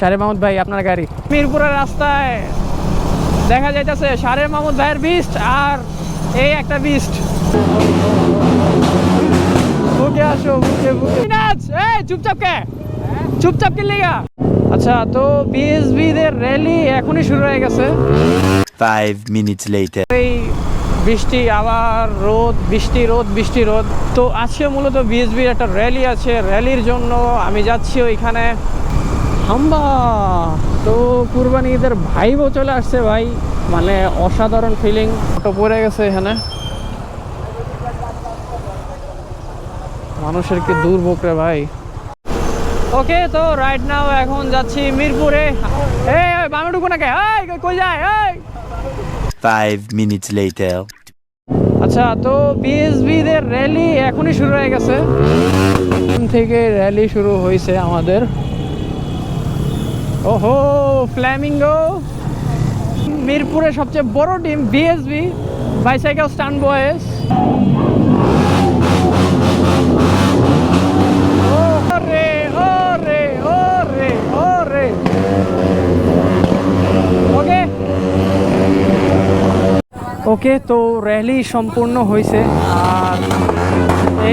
সারে মাহমুদ ভাই আপনার গাড়ি। মিরপুরের রাস্তায় দেখা যাইতেছে সারে মাহমুদ ভাইয়ের বিস্ট আর এই একটা বিস্ট বুকে আসো বুকে বুকে। এই চুপচাপ কে? চুপচাপ কে লেগা? আচ্ছা তো বিএসবি দের র্যালি এখনই শুরু হয়ে গেছে। Five minutes later. এই বৃষ্টি আবার রোদ বৃষ্টি রোদ বৃষ্টি রোদ। তো আজকে মূলত বিএসবির একটা র্যালি আছে। র্যালির জন্য আমি যাচ্ছি ওইখানে। হাম্বা। তো কুরবানি ঈদের ভাইবও চলে আসছে ভাই। মানে অসাধারণ ফিলিং তো পড়ে গেছে এখানে। মানুষের কি দুর্ভোগ রে ভাই। ওকে তো রাইট নাও এখন যাচ্ছি মিরপুরে। এই ওই বামে ঢুকো না কে? এই কই যায়? এই। Five minutes later. আচ্ছা তো বিএসবি দের র্যালি এখনই শুরু হয়ে গেছে। এখন থেকে র্যালি শুরু হয়েছে আমাদের। ওহো, ফ্ল্যামিঙ্গো। মিরপুরের সবচেয়ে বড় টিম বিএসবি বাইসাইকেল স্টান বয়েস ওকে। তো র্যালি সম্পূর্ণ হয়েছে। আর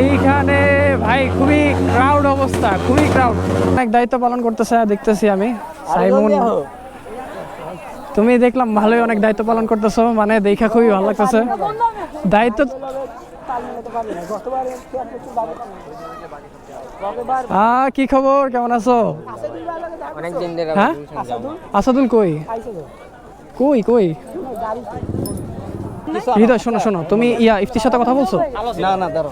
এইখানে ভাই, খুবই ক্রাউড অবস্থা, খুবই ক্রাউড অনেক দায়িত্ব পালন করতেছে, দেখতেছি আমি। সাইমন তুমি দেখলাম ভালোই অনেক দায়িত্ব পালন করতেছো মানে দেখা খুবই ভালো লাগতেছে। দায়িত্ব আহ কি খবর? কেমন আছো? হ্যাঁ? আসাদুল কই? কই কই? হৃদয় শোনো শোনো তুমি ইয়া ইফতির সাথে কথা বলছো? না না ধরো।